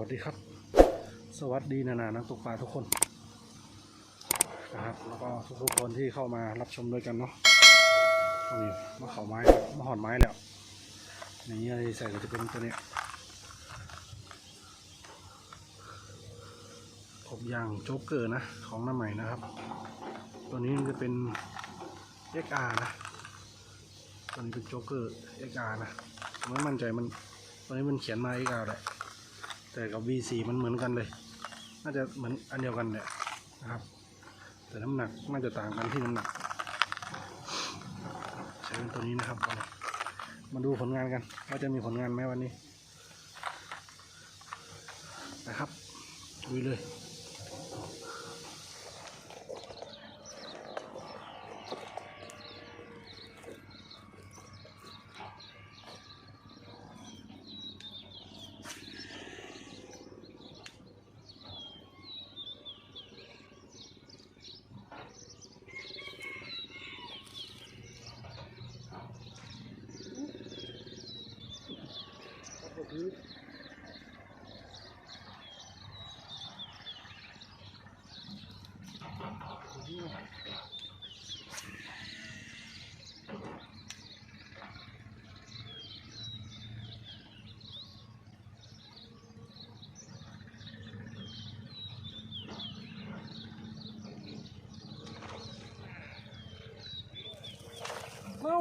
วัสดีครับ สวัสดีนานานักตกปลาทุกคนนะครับแล้วก็ทุกๆคนที่เข้ามารับชมด้วยกันเนาะนี่มาเขาไม้มาหอนไม้แล้วนี่อะไรใส่ก็จะเป็นตัวเนี้ยขบยางโจ๊กเกอร์นะของหน้าใหม่นะครับ ตัวนี้มันจะเป็น XR นะตัวนี้เป็นโจ๊กเกอร์ XR นะผมไม่มั่นใจมันตัวนี้มันเขียนมา XR แหละ แต่กับ V4 มันเหมือนกันเลย น่าจะเหมือนอันเดียวกันแหละนะครับ แต่น้ำหนักน่าจะต่างกันที่น้ำหนักใช้เป็นตัวนี้นะครับ มาดูผลงานกัน ว่าจะมีผลงานไหมวันนี้นะครับดูเลย เอ้า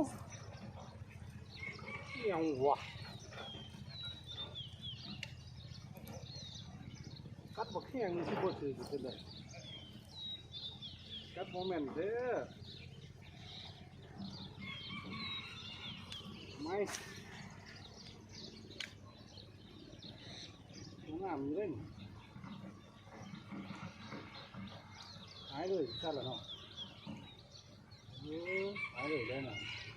ยังว กัดบักแข้งนี่สิบ่ถือสิเป็นไดกัดโมเมนต์เด้อไม่งามอยู่เล่นหายเลยชัดแล้วเนาะหายเลยได้น่ะว้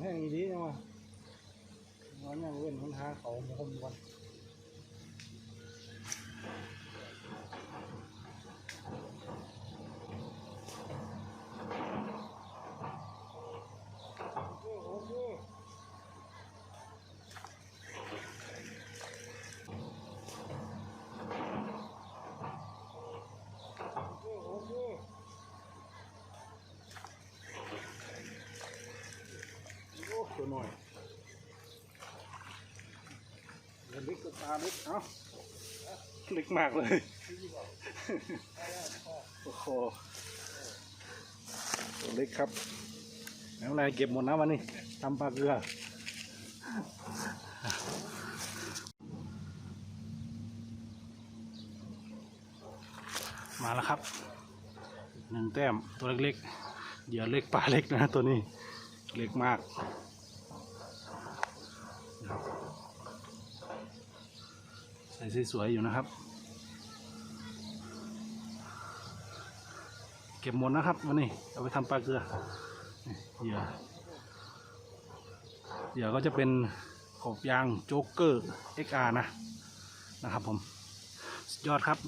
หวานแห้งอีดีจังวะหวานยังเว้นมันหาเขามาคมกันโอ้โหโอ้โหโอ้ตัว หน่อยเล็กก็ตาเล็กเอ้าเล็กมากเลย โอ้โหตัวเล็กครับแล้วนายเก็บหมดนะวันนี้ทำปลาเกลือมาแล้วครับหนึ่งแต้มตัวเล็กๆเหยื่อเล็กปลาเล็กนะตัวนี้เล็กมาก ใส่สวยๆอยู่นะครับ เก็บหมดนะครับวันนี้เอาไปทำปลาเกลือเหยื่อเหยื่อก็จะเป็นขอบยางโจ๊กเกอร์ XR นะนะครับผมสุดยอดครับ